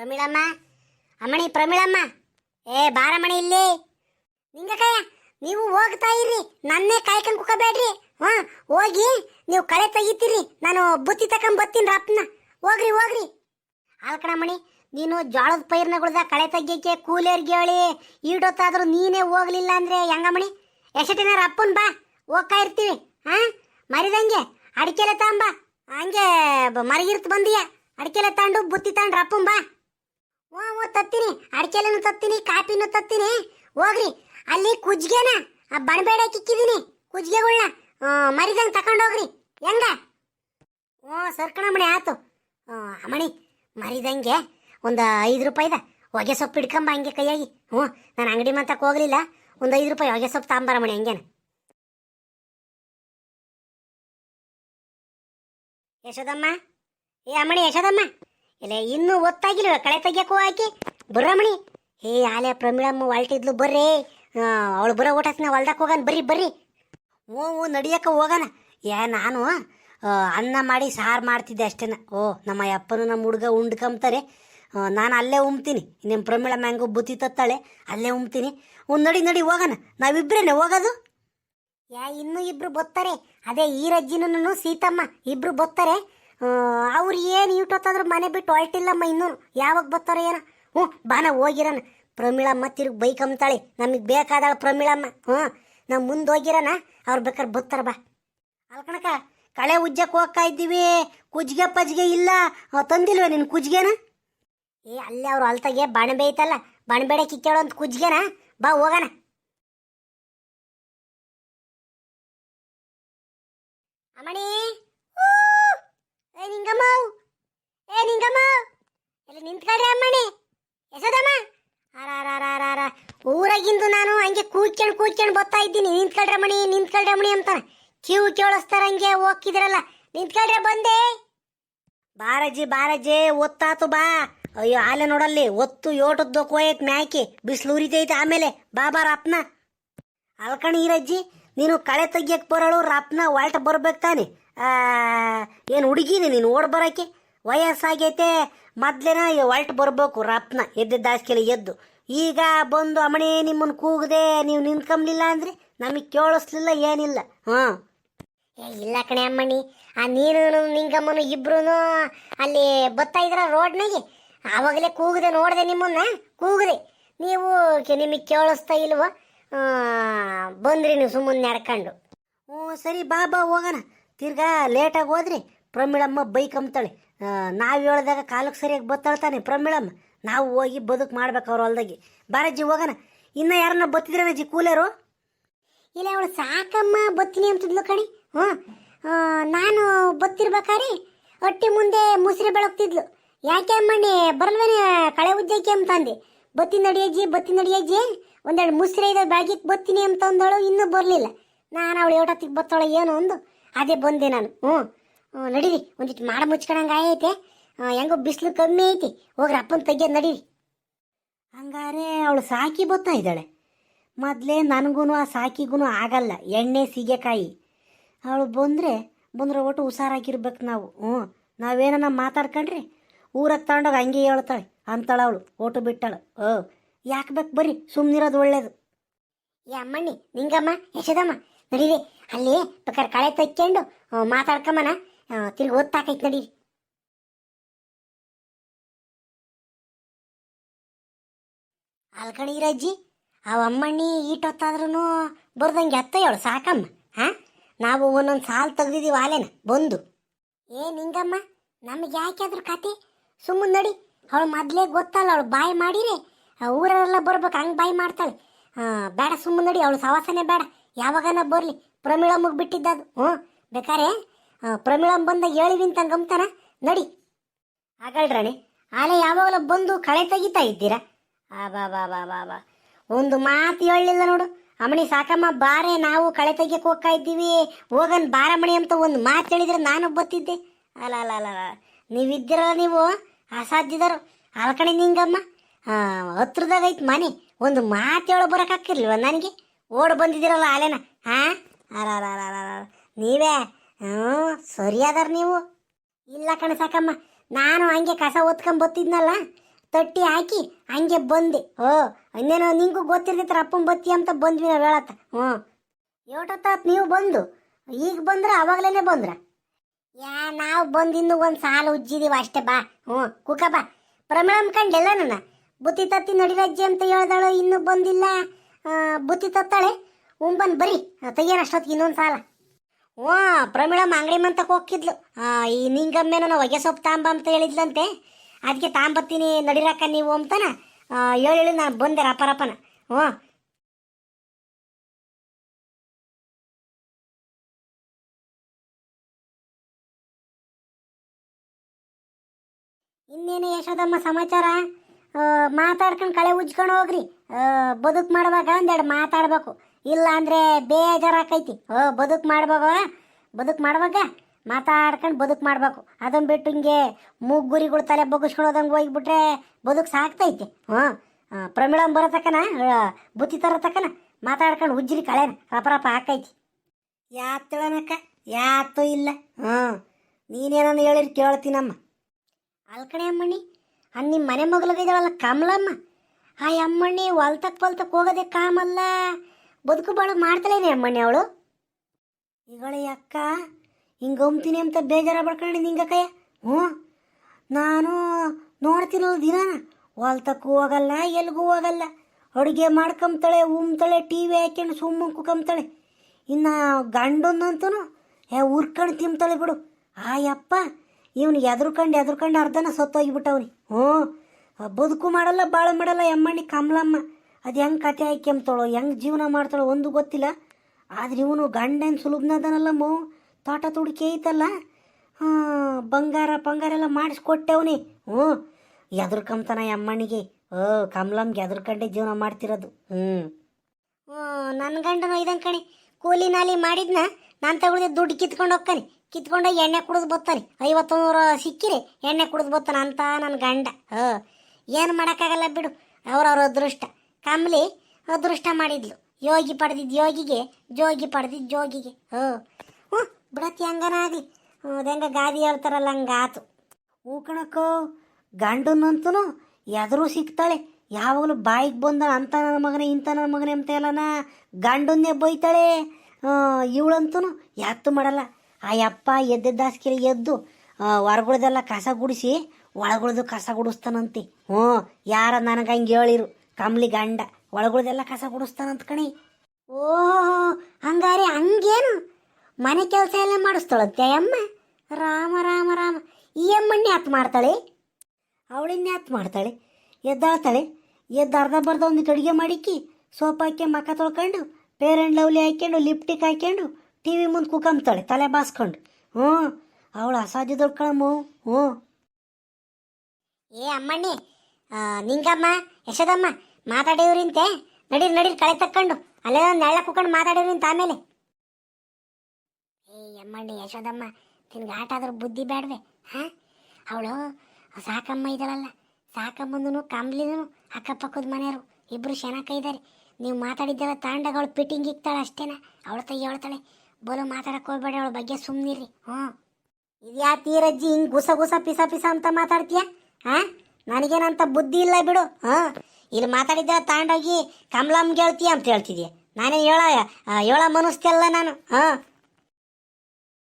ಪ್ರಮೀಳಮ್ಮ? ಅಮ್ಮಣಿ ಪ್ರಮೀಳಮ್ಮ? ಏ, ಬಾರಮ್ಮಣಿ ಇಲ್ಲಿ. ನಿಂಗಕಯ್ಯ ನೀವು ಹೋಗ್ತಾ ಇರ್ರಿ ನನ್ನೇ ಕಾಯ್ಕೊಂಡ್ ಕುಕ್ಕಬೇಡ್ರಿ. ಹಾ, ಹೋಗಿ ನೀವು ಕಳೆ ತೆಗಿತೀರಿ. ನಾನು ಬುತ್ತಿ ತಕೊಂಡ್ ಬತ್ತೀನಿ ರಪ್ಪನ ಹೋಗ್ರಿ ಹೋಗ್ರಿ. ಅಲ್ಕಣಮ್ಮಣಿ ನೀನು ಜೋಳದ ಪೈರ್ನಗಳ್ದ ಕಳೆ ತೆಗಿಯಕ್ಕೆ ಕೂಲಿಯರ್ಗೆ ಹೇಳಿ ಈಡೊತ್ತಾದ್ರೂ ನೀನೇ ಹೋಗ್ಲಿಲ್ಲ ಅಂದ್ರೆ ಹೆಂಗಮ್ಮಣಿ? ಎಷ್ಟಿನ ಅಪ್ಪನ್ ಬಾ, ಹೋಗ್ತಾ ಇರ್ತೀವಿ. ಹಾ, ಮರಿದಂಗೆ. ಅಡಿಕೆಲೆ ತಾಂಬ. ಹಂಗೆ ಮರಿಗಿರ್ತ ಬಂದಿಯಾ. ಅಡಿಕೆಲೆ ತಾಂಡು ಬುತ್ತಿ ತಾಂಡ್ರ ರಪ್ಪನ್ ಬಾ. ಓ ಓ ತತ್ತೀನಿ. ಅಡಿಕೆಲೆನು ತತ್ತೀನಿ ಕಾಪಿನೂ ತತ್ತೀನಿ. ಹೋಗ್ರಿ. ಅಲ್ಲಿ ಕುಜ್ಗೆನ ಆ ಬಣಬೇಡ ಕಿಕ್ಕಿದೀನಿ. ಕುಜ್ಗೆಗಳ್ನ ಮರಿದಂಗೆ ತಕೊಂಡೋಗ್ರಿ ಹೆಂಗ? ಓ ಸರ್ಕಣಮಣಿ ಆತು. ಆ, ಮಣಿ ಮರಿದಂಗೆ ಒಂದು ಐದು ರೂಪಾಯಿದ ಹೊಗೆ ಸೊಪ್ಪು ಹಿಡ್ಕೊಂಬ ಹಂಗೆ ಕೈಯಾಗಿ. ಹ್ಞೂ ನಾನು ಅಂಗಡಿ ಮಂತಕ್ಕೆ ಹೋಗಲಿಲ್ಲ. ಒಂದು ಐದು ರೂಪಾಯಿ ಹೊಗೆ ಸೊಪ್ಪು ಮಣಿ ಹಂಗೇನ. ಯಶೋದಮ್ಮ? ಏ ಅಮ್ಮಣಿ ಯಶೋದಮ್ಮ? ಇಲ್ಲ ಇನ್ನೂ ಒತ್ತಾಗಿಲ್ವ ಕಳೆ ತೆಗಿಯಕ್ಕೂ ಹಾಕಿ ಬರ್ರಮಣಿ ಹೇ ಆಲೆ ಪ್ರಮೀಳಮ್ಮ ಹೊಲ್ಟಿದ್ಲು ಬರ್ರಿ. ಅವಳು ಬರೋ ಊಟಸ್ನ ಹೊಲ್ದಕ್ಕೆ ಹೋಗೋಣ ಬರ್ರಿ ಬರ್ರಿ. ಓ ಓ ನಡಿಯಕ್ಕ ಹೋಗೋಣ ಏ, ನಾನು ಅನ್ನ ಮಾಡಿ ಸಾರು ಮಾಡ್ತಿದ್ದೆ ಅಷ್ಟೇನ. ಓ, ನಮ್ಮ ಅಪ್ಪನು ನಮ್ಮ ಹುಡುಗ ಉಂಡ್ಕೊಂಬ್ತಾರೆ ನಾನು ಅಲ್ಲೇ ಉಮ್ತೀನಿ. ನಿಮ್ಮ ಪ್ರಮೀಳ ಮ್ಯಾಂಗು ಬುತ್ತಿ ತತ್ತಾಳೆ, ಅಲ್ಲೇ ಉಮ್ತೀನಿ. ಒಂದು ನಡಿ ನಡಿ ಹೋಗೋಣ ನಾವಿಬ್ರೇನೆ, ಹೋಗೋದು? ಯಾ, ಇನ್ನೂ ಇಬ್ರು ಬತ್ತಾರೆ ಅದೇ, ಈ ರಜ್ಜಿನೂ ಸೀತಮ್ಮ ಇಬ್ರು ಬತ್ತಾರೆ ಅವ್ರು ಏನು ಇಟ್ಟೊತ್ತಾದ್ರೂ ಮನೆ ಬಿಟ್ಟು ಹೊರಟಿಲ್ಲಮ್ಮ ಇನ್ನೂ. ಯಾವಾಗ ಬರ್ತಾರೋ ಏನೋ? ಹ್ಞೂ ಬಾನ ಹೋಗಿರನ ಪ್ರಮೀಳಮ್ಮ ತಿರುಗಿ ಬೈಕ್ ಅಂತಾಳೆ ನಮಗೆ ಬೇಕಾದಾಳ ಪ್ರಮೀಳಮ್ಮ. ಹ್ಞೂ ನಾವು ಮುಂದೆ ಹೋಗಿರನ ಅವ್ರು ಬೇಕಾದ್ರೆ ಬರ್ತಾರ ಬಾ. ಅಲ್ಕಣಕ ಕಳೆ ಉಜ್ಜಕ್ಕೆ ಹೋಗ್ತಾ ಇದ್ದೀವಿ. ಕುಜ್ಗೆ ಪಜ್ಗೆ ಇಲ್ಲ. ತಂದಿಲ್ವ ನಿನ್ನ ಕುಜ್ಗೆನ? ಏ, ಅಲ್ಲೇ ಅವ್ರು ಅಲ್ತಾಗೆ ಬೇಯ್ತಲ್ಲ ಐತಲ್ಲ. ಬಣಬೇಡ ಕಿಕ್ಕೇಳು ಅಂತ ಕುಜ್ಗೆನ. ಬಾ, ಹೋಗೋಣ. ಅಮ್ಮಣಿ ಊ! ಏ ನಿಂಗಮ್ಮ ಏ ನಿಂಗಮ್ಮ ಅಮ್ಮಣಿ ಎಸದಮ್ಮ ಅರಾರಾರಾರ ಊರಾಗಿಂದು ನಾನು ಹಂಗೆ ಕೂಚ್ಕೊಂಡು ಕೂಚ್ಕೊಂಡು ಬರ್ತಾ ಇದ್ದೀನಿ. ನಿಂತ್ಕೊಳ್ರಿ ಮಣಿ ನಿಂತ್ಕೊಳ್ರಿ ಮಣಿ ಅಂತಾನೆ. ಕಿವು ಕೇಳಿಸ್ತಾರ ಹಂಗೆ ಹೋಗ್ತಿದ್ರಲ್ಲ. ನಿಂತ್ಕೊಳ್ರೆ, ಬಂದೆ. ಬಾರಜ್ಜಿ ಬಾರಜಿ, ಒತ್ತಾತು ಬಾ. ಅಯ್ಯೋ, ಆಲೆ ನೋಡಲ್ಲಿ, ಒತ್ತು ಯೋಟದ್ದು ಕೋಯತ್ ಮ್ಯಾಕಿ. ಬಿಸಿಲು ಉರಿತೈತೆ ಆಮೇಲೆ. ಬಾಬಾ ರಾಪ್ನ ಅಲ್ಕಣಿ ಈರಜ್ಜಿ, ನೀನು ಕಳೆ ತೆಗಿಯಕ್ಕೆ ಬರೋಳು ರಪ್ನ ಒಳಟ ಬರ್ಬೇಕು ತಾನೆ. ಏನು ಹುಡುಗಿನಿ ನೀನು ಓಡ್ ಬರೋಕ್ಕೆ? ವಯಸ್ಸಾಗೈತೆ, ಮೊದ್ಲಿನ ಒಲ್ಟ್ ಬರ್ಬೇಕು ರಪ್ನ ಎದ್ದಿದ್ದ ಹಾಸ್ಕೆಲಿ ಎದ್ದು. ಈಗ ಬಂದು ಅಮಣಿ ನಿಮ್ಮನ್ನು ಕೂಗದೆ ನೀವು ನಿಂತ್ಕೊಂಬ್ಲಿಲ್ಲ ಅಂದ್ರೆ ನಮಗೆ ಕೇಳಿಸ್ಲಿಲ್ಲ, ಏನಿಲ್ಲ. ಹಾಂ ಇಲ್ಲ ಕಣೆ ಅಮ್ಮಣಿ. ಆ ನೀನು ನಿಂಗಮ್ಮನು ಇಬ್ರು ಅಲ್ಲಿ ಬರ್ತಾ ಇದ್ರ ರೋಡ್ನಾಗೆ? ಆವಾಗಲೇ ಕೂಗದೆ ನೋಡಿದೆ ನಿಮ್ಮನ್ನ, ಕೂಗದೆ. ನೀವು ನಿಮಗೆ ಕೇಳಿಸ್ತಾ ಇಲ್ವ? ಬಂದ್ರಿ ನೀವು ಸುಮ್ಮನೆ ನಡ್ಕೊಂಡು. ಹ್ಞೂ, ಸರಿ ಬಾ ಬಾ, ಹೋಗೋಣ. ತಿರ್ಗಾ ಲೇಟಾಗಿ ಹೋದ್ರಿ ಪ್ರಮೀಳಮ್ಮ ಬೈಕ್ ಅಂಬ್ತಾಳೆ ನಾವು ಹೇಳ್ದಾಗ ಕಾಲಕ್ಕೆ ಸರಿಯಾಗಿ ಬತ್ತಾಳ್ತಾನೆ ಪ್ರಮೀಳಮ್ಮ ನಾವು ಹೋಗಿ ಬದುಕು ಮಾಡ್ಬೇಕು ಅವ್ರ ಹೊಲ್ದಾಗೆ. ಬಾರಜ್ಜಿ ಹೋಗೋಣ. ಇನ್ನು ಯಾರನ್ನ ಬತ್ತಿದ್ರನಜ್ಜಿ ಕೂಲರು? ಇಲ್ಲ, ಅವಳು ಸಾಕಮ್ಮ ಬತ್ತೀನಿ ಅಂತಿದ್ಲು ಕಣಿ. ಹ್ಞೂ. ನಾನು ಬತ್ತಿರ್ಬೇಕಾರಿ ಹೊಟ್ಟೆ ಮುಂದೆ ಮುಸ್ರಿ ಬೆಳಗ್ತಿದ್ಲು. ಯಾಕೆ ಅಮ್ಮಣ್ಣಿ, ಬರಲ್ವೇನೆ ಕಳೆ ಉಜ್ಜಕ್ಕೆ ಅಂತಂದೆ ಬತ್ತಿ ನಡಿಯಜ್ಜಿ ಬತ್ತಿ ನಡಿಯಜ್ಜಿ ಒಂದೆರಡು ಮುಸ್ರೆ ಇದೆ ಬೆಳಗಿಕ್ಕೆ ಬತ್ತೀನಿ ಅಂತ ಅಂದಳು, ಇನ್ನೂ ಬರಲಿಲ್ಲ. ನಾನು ಅವಳು ಏಟತ್ತಿಗೆ ಬತ್ತಾಳೆ ಏನು ಅಂದು. ಅದೇ ಬಂದೆ ನಾನು. ಹ್ಞೂ. ನಡೀರಿ. ಒಂದಿಟ್ಟು ಮಾಡ ಮುಚ್ಕೊಳಂಗೆ ಐತೆ ಹೆಂಗೋ ಬಿಸಿಲು ಕಮ್ಮಿ ಐತಿ. ಹೋಗ್ರಿ, ಅಪ್ಪನ ತೆಗಿಯೋದು ನಡೀರಿ. ಹಂಗಾರೆ ಅವಳು ಸಾಕಿ ಬತ್ತಾ ಇದ್ದಾಳೆ. ಮೊದಲೇ ನನಗೂ ಆ ಸಾಕಿಗೂ ಆಗಲ್ಲ. ಎಣ್ಣೆ, ಸೀಗೆಕಾಯಿ. ಅವಳು ಬಂದರೆ, ಬಂದ್ರೆ ಒಟ್ಟು ಹುಷಾರಾಗಿರ್ಬೇಕು ನಾವು. ಹ್ಞೂ ನಾವೇನ ಮಾತಾಡ್ಕೊಂಡ್ರಿ, ಊರಾಗ ತಗೊಂಡೋಗಿ ಹಂಗೆ ಹೇಳ್ತಾಳೆ. ಅಂತಾಳ ಅವಳು ಓಟು ಬಿಟ್ಟಾಳು. ಓ, ಯಾಕೆ ಬೇಕು ಬರ್ರಿ ಸುಮ್ಮನಿರೋದು ಒಳ್ಳೇದು. ಅಮ್ಮಣ್ಣಿ, ನಿಂಗಮ್ಮ, ಯಶದಮ್ಮ, ನಡೀರಿ. ಅಲ್ಲಿ ಬೇಕಾದ್ರೆ ಕಳೆ ತಕ್ಕೊಂಡು ಮಾತಾಡ್ಕೊಂಬನ ತಿರ್ಗಿ ಓದ್ತಾಕೈತೆ ನಡೀರಿ ಅಲ್ಕಣೀರಜ್ಜಿ ಅವ ಅಮ್ಮಣ್ಣಿ ಈಟೊತ್ತಾದ್ರೂ ಬರ್ದಂಗೆ ಎತ್ತಯ್ಯವಳು ಸಾಕಮ್ಮ ಹಾ? ನಾವು ಒಂದೊಂದು ಸಾಲು ತೆಗ್ದಿದ್ದೀವಿ ಆಲೇನ ಬಂದು. ಏ ನಿಂಗಮ್ಮ ನಮಗೆ ಯಾಕೆ ಅದ್ರ ಕತೆ? ಸುಮ್ಮನೆ ನಡಿ. ಅವಳು ಮೊದಲೇ ಗೊತ್ತಲ್ಲ ಅವಳು ಬಾಯಿ ಮಾಡಿರಿ ಆ ಊರೆಲ್ಲ ಬರ್ಬೇಕು ಹಂಗೆ ಬಾಯಿ ಮಾಡ್ತಾಳೆ. ಆ, ಬೇಡ ಸುಮ್ಮನೆ ನಡಿ ಅವಳು ಸವಾಸನೆ ಬೇಡ. ಯಾವಾಗನ ಬರಲಿ. ಪ್ರಮಿಳಮ್ಮಗೆ ಬಿಟ್ಟಿದ್ದದು ಹ್ಞೂ ಬೇಕಾರೆ? ಬಂದ ಬಂದಾಗ ಹೇಳಿವಿಂತ ಗಮ್ತಾನ? ನಡಿ. ಆಗಲ್ರಾಣಿ ಆಲೆ ಯಾವಾಗಲ ಬಂದು ಕಳೆ ತೆಗಿತಾ ಇದ್ದೀರಾ? ಆ, ಬಾ ಬಾ ಬಾ ಬಾ ಒಂದು ಮಾತು ಹೇಳಲಿಲ್ಲ ನೋಡು. ಅಮ್ಮಣಿ ಸಾಕಮ್ಮ, ಬಾರೆ ನಾವು ಕಳೆ ತೆಗಿಯಕ್ಕೆ ಹೋಗ್ತಾ ಇದ್ದೀವಿ. ಹೋಗನ್ ಬಾರಮಣಿ ಅಂತ ಒಂದು ಮಾತು ಹೇಳಿದ್ರೆ ನಾನು ಬತ್ತಿದ್ದೆ. ಅಲ್ಲ ಅಲ್ಲ ಅಲ್ಲ. ನೀವಿದ್ದೀರಲ್ಲ ನೀವು? ಅಸಾಧ್ಯದರು. ಅಲ್ಕಣಿ ನಿಂಗಮ್ಮ. ಹತ್ರದಾಗ ಐತೆ ಮನೆ. ಒಂದು ಮಾತು ಹೇಳ ಬರೋಕ್ಕಾಗಿರ್ಲಿಲ್ವ ನನಗೆ? ಓಡ್ ಬಂದಿದ್ದೀರಲ್ಲ ಆಲೆನ ಹಾಂ ಅಲ ಅಲ್ಲ ಅಲ್ಲ ಅಲ್ಲ ಅಲ್ಲ. ನೀವೇ ಹ್ಞೂ ಅದಾರ ನೀವು. ಇಲ್ಲ ಕಣ ಸಾಕಮ್ಮ, ನಾನು ಹಂಗೆ ಕಸ ಒತ್ಕೊಂಡ್ ಬತ್ತಿದ್ನಲ್ಲ, ತಟ್ಟಿ ಹಾಕಿ ಹಂಗೆ ಬಂದೆ. ಓ ಇನ್ನೇನೋ ನಿಂಗೂ ಗೊತ್ತಿರ್ತೈತ್ರ ಅಪ್ಪನ ಬತ್ತಿ ಅಂತ ಬಂದ್ವಿ ನಾವು ಹೇಳತ್ತ. ಹ್ಞೂ. ಏಟೊತ್ತಾತ್ ನೀವು ಬಂದು? ಈಗ ಬಂದ್ರೆ ಅವಾಗಲೇ ಬಂದ್ರ? ಯಾ ನಾವು ಬಂದಿನ್ನು ಒಂದು ಸಾಲ ಉಜ್ಜಿದೀವಿ ಅಷ್ಟೇ ಬಾ. ಹ್ಞೂ, ಕುಕ ಬಾ. ಪ್ರಮಾಣ ಕಂಡೆಲ್ಲ ನನ್ನ. ಬುತ್ತಿ ತತ್ತಿ ನಡಿರಜ್ಜಿ ಅಂತ ಹೇಳ್ದಾಳು ಇನ್ನೂ ಬಂದಿಲ್ಲ. ಬುತ್ತಿ ತತ್ತಾಳೆ? ಉಂಬನ್ ಬರೀ, ತೆಗಿಯೋಣ ಅಷ್ಟೊತ್ತಿಗೆ ಇನ್ನೊಂದು ಸಾಲ. ಹ್ಞೂ ಪ್ರಮೀಳಮ್ಮ ಅಂಗಡಿ ಮಂತಕ್ಕೆ ಹೋಗಿದ್ಲು ಈ ನಿಂಗಮ್ಮೆ ನಾನು ಹೊಗೆ ಸೊಪ್ಪು ತಾಂಬ ಅಂತ ಹೇಳಿದ್ಲಂತೆ. ಅದಕ್ಕೆ ತಾಂಬತ್ತೀನಿ, ನಡಿರಕ್ಕ ನೀವು ಅಂತಾನ. ಹೇಳಿ ಹೇಳಿ, ನಾನು ಬಂದೆ ರಪ್ಪರಪ್ಪನ ಓ ಹ್ಞೂ. ಇನ್ನೇನು ಯಶೋದಮ್ಮ ಸಮಾಚಾರ? ಮಾತಾಡ್ಕೊಂಡು ಕಳೆ ಉಜ್ಕೊಂಡು ಹೋಗ್ರಿ. ಬದುಕು ಮಾಡುವಾಗ ಒಂದೆರಡು ಮಾತಾಡ್ಬೇಕು. ಇಲ್ಲ ಅಂದ್ರೆ ಬೇಜಾರಾಕೈತಿ ಓ, ಬದುಕು ಮಾಡ್ಬೇಕು ಬದುಕು ಮಾಡುವಾಗ ಮಾತಾಡ್ಕೊಂಡು ಬದುಕು ಮಾಡ್ಬೇಕು. ಅದನ್ನ ಬಿಟ್ಟು ಹಿಂಗೆ ಮುಗ್ಗುರಿಗಳು ತಲೆ ಬಗ್ಗಿಸ್ಕೊಂಡು ಹೋದಂಗೆ ಹೋಗ್ಬಿಟ್ರೆ ಬದುಕು ಸಾಕ್ತೈತಿ. ಹ್ಞೂ. ಪ್ರಮಿಳಂ ಬರತಕ್ಕನ ಬುತ್ತಿ ತರತಕ್ಕನ ಮಾತಾಡ್ಕೊಂಡು ಉಜ್ಜಿರಿ ಕಳೆನ ರಪ ರಪ ಹಾಕೈತಿ ಯಾತಳನಕ್ಕ ಯಾತೂ ಇಲ್ಲ. ಹ್ಞೂ. ನೀನೇನನ್ನು ಹೇಳಿರಿ ಕೇಳ್ತೀನಮ್ಮ ಅಲ್ಕಣೆ ಅಮ್ಮಣ್ಣಿ ಅನ್ ನಿಮ್ಮ ಮನೆ ಮಗಳಗಿದಾಳಲ್ಲ ಕಮಲಮ್ಮ. ಆ ಅಮ್ಮಣ್ಣಿ, ಹೊಲ್ತಕ್ ಹೊಲ್ತಕ್ ಹೋಗೋದೇ ಕಾಮಲ್ಲ. ಬದುಕು ಬಾಳು ಮಾಡ್ತಲೇನೆ ಅಮ್ಮನೆ ಅವಳು. ಈಗಳೆ ಅಕ್ಕ, ಹಿಂಗೆ ಒಮ್ತೀನಿ ಅಂತ ಬೇಜಾರ ಪಡ್ಕೊಂಡು ನಿಂಗಕ್ಕಯ್ಯ ಹ್ಞೂ. ನಾನು ನೋಡ್ತಿರೋ ದಿನ. ಹೊಲ್ತಕ್ಕೂ ಹೋಗಲ್ಲ, ಎಲ್ಗೂ ಹೋಗಲ್ಲ. ಅಡುಗೆ ಮಾಡ್ಕೊಂಬ್ತಾಳೆ, ಉಮ್ತಾಳೆ ಟಿ ವಿ ಹಾಕ್ಯಂಡು ಸುಮ್ಮ ಕುಕಂಬ್ತಾಳೆ. ಇನ್ನು ಗಂಡನ್ನಂತೂ ಏ, ಉರ್ಕೊಂಡು ತಿಂಬ್ತಾಳೆ ಬಿಡು. ಆಯಪ್ಪ ಯಪ್ಪ ಇವನು ಎದ್ರುಕಂಡು ಎದ್ರುಕಂಡು ಅರ್ಧನ ಸತ್ತೋಗಿಬಿಟ್ಟವನಿ. ಹ್ಞೂ. ಬದುಕು ಮಾಡಲ್ಲ, ಬಾಳು ಮಾಡಲ್ಲ, ಎಮ್ಮಣ್ಣಿ ಕಮಲಮ್ಮ. ಅದು ಹೆಂಗೆ ಕತೆ ಹಾಕ್ಯಂಬ್ತಾಳೋ, ಹೆಂಗೆ ಜೀವನ ಮಾಡ್ತಾಳೋ ಒಂದು ಗೊತ್ತಿಲ್ಲ. ಆದ್ರೆ ಇವನು ಗಂಡನ ಸುಲಭನದನಲ್ಲಮ್ಮ ತೋಟ ತುಡಿಕೆ ಐತಲ್ಲ? ಹಾಂ, ಬಂಗಾರ ಬಂಗಾರ ಎಲ್ಲ ಮಾಡಿಸ್ಕೊಟ್ಟೆವನಿ. ಹ್ಞೂ ಎದ್ರಕಂತಾನ ಅಮ್ಮನಿಗೆ ಓ, ಕಮಲಮ್ಗೆ ಎದ್ರಕಂಡೆ ಜೀವನ ಮಾಡ್ತಿರೋದು. ಹ್ಞೂ. ನನ್ನ ಗಂಡನ ಇದಂಗೆ ಕಣಿ. ಕೂಲಿ ನಾಲಿ ಮಾಡಿದ್ನ, ನಾನು ತಗೊಳ್ದೆ ದುಡ್ಡು ಕಿತ್ಕೊಂಡು ಹೋಗ್ತಾನೆ. ಕಿತ್ಕೊಂಡು ಎಣ್ಣೆ ಕುಡಿದು ಬತ್ತಾನೆ. ಐವತ್ತು ನೂರು ಸಿಕ್ಕಿರಿ, ಎಣ್ಣೆ ಕುಡಿದು ಬರ್ತಾನೆ ಅಂತ ನನ್ನ ಗಂಡ. ಹ ಏನು ಮಾಡೋಕ್ಕಾಗಲ್ಲ ಬಿಡು. ಅವ್ರವ್ರ ಅದೃಷ್ಟ. ಕಮಲಿ ಅದೃಷ್ಟ ಮಾಡಿದ್ಲು. ಯೋಗಿ ಪಡೆದಿದ್ದು ಯೋಗಿಗೆ, ಜೋಗಿ ಪಡೆದಿದ್ದು ಜೋಗಿಗೆ. ಹ್ಞೂ ಹ್ಞೂ ಬಿಡತ್ತಿ ಹಂಗನ ಆಗಲಿ ಹೆಂಗ ಗಾದಿ ಹೇಳ್ತಾರಲ್ಲ ಹಂಗಾತು ಆತು. ಕಣಕ್ಕೋ ಗಂಡನಂತೂ ಎದುರು ಸಿಗ್ತಾಳೆ. ಯಾವಾಗಲೂ ಬಾಯಿಗೆ ಬಂದ ಅಂತ ನನ್ನ ಮಗನೇ ಇಂಥ ನನ್ನ ಮಗನೇ ಅಂತ ಎಲ್ಲನ ಗಂಡನ್ನೇ ಬೈತಾಳೆ. ಇವಳಂತೂ ಯಾತ್ತು ಮಾಡಲ್ಲ. ಆ ಯಪ್ಪ ಎದ್ದೆದ್ದಾಸ್ಕಿಲಿ ಎದ್ದು ಹೊರಗುಳ್ದೆಲ್ಲ ಕಸ ಗುಡಿಸಿ, ಒಳಗುಳ್ದು ಕಸ ಗುಡಿಸ್ತಾನಂತೆ. ಹ್ಞೂ, ಯಾರ ನನಗೆ ಹಂಗೆ ಹೇಳಿರು. ಕಮ್ಲಿ ಗಂಡ, ಒಳಗುಳ್ದೆಲ್ಲ ಕಸ ಗುಡಿಸ್ತಾನಂತ ಕಣಿ. ಓಹೋ, ಹಂಗಾರೆ ಹಂಗೇನು? ಮನೆ ಕೆಲಸ ಎಲ್ಲ ಮಾಡಿಸ್ತಾಳತ್ತೆ ಅಮ್ಮ? ರಾಮ ರಾಮ ರಾಮ. ಈ ಅಮ್ಮಣ್ಣೆ ಯಾತ್ ಮಾಡ್ತಾಳೆ? ಅವಳಿನ್ನೇ ಹತ್ತು ಮಾಡ್ತಾಳೆ? ಎದ್ದಾಳ್ತಾಳೆ? ಎದ್ದು ಅರ್ಧ ಬರ್ದ ಒಂದು ಅಡುಗೆ ಮಾಡಿಕ್ಕಿ, ಸೋಪ್ ಹಾಕಿ ಮಕ್ಕ ತೊಳ್ಕೊಂಡು ಪೇರೆಂಟ್ ಲವ್ಲಿ ಹಾಕ್ಕೊಂಡು ಲಿಪ್ಟಿಕ್ ಹಾಕ್ಕೊಂಡು ಟಿ ವಿ ಮುಂದೆ ಕುಕಂಬ್ತಾಳೆ, ತಲೆ ಬಾಸ್ಕೊಂಡು. ಹ್ಞೂ, ಅವಳು ಅಸಾಧ್ಯ ದೊಡ್ಕಳಮ್ಮ ಹ್ಞೂ. ಏ ಅಮ್ಮಣ್ಣಿ ನಿಂಗಮ್ಮ, ಯಶೋದಮ್ಮ ಮಾತಾಡಿವ್ರಿಂತೆ ನಡೀರಿ ನಡೀರಿ, ಕಳೆ ತಕ್ಕೊಂಡು. ಅಲ್ಲೇ ಒಂದು ನೆಳ್ಳ ಕುಕೊಂಡು ಮಾತಾಡಿವ್ರಿಂತ ಆಮೇಲೆ. ಏ ಎಮ್ಮಣ್ಣಿ ಯಶೋದಮ್ಮ, ನಿನ್ಗೆ ಆಟ ಆದ್ರೂ ಬುದ್ಧಿ ಬೇಡವೆ ಹಾ? ಅವಳು ಸಾಕಮ್ಮ ಇದ್ದಾಳಲ್ಲ. ಸಾಕಮ್ಮನೂ ಕಂಬ್ಲಿನೂ ಅಕ್ಕಪಕ್ಕದ ಮನೆಯವರು. ಇಬ್ಬರು ಶನಕ ಇದ್ದಾರೆ ನೀವು ಮಾತಾಡಿದ್ದೆಲ್ಲ ತಾಂಡಾಗ ಅವಳು ಪಿಟಿಂಗ್ ಇಕ್ತಾಳೆ ಅಷ್ಟೇನ? ಅವಳ ತೈ ಹೇಳ್ತಾಳೆ ಬೋಲು ಮಾತಾಡಕ್ಕೆ ಹೋಗ್ಬೇಡ, ಅವಳ ಬಗ್ಗೆ ಸುಮ್ಮನಿರಿ ಹ್ಞೂ. ಇದ್ಯಾ ತೀರಜ್ಜಿ, ಹಿಂಗೆ ಗುಸ ಗುಸ ಪಿಸ ಪಿಸ ಅಂತ ಮಾತಾಡ್ತೀಯ? ಹಾಂ? ನನಗೇನಂತ ಬುದ್ಧಿ ಇಲ್ಲ ಬಿಡು ಹಾಂ ಇಲ್ಲಿ ಮಾತಾಡಿದ್ದ ತಗೊಂಡೋಗಿ ಕಮಲಮ್ಗೆ ಗೆಳ್ತಿ ಅಂತ ಹೇಳ್ತಿದ್ಯ. ನಾನೇ ಹೇಳ ಹೇಳ ಮನಸ್ತಿಯಲ್ಲ ನಾನು. ಹಾಂ.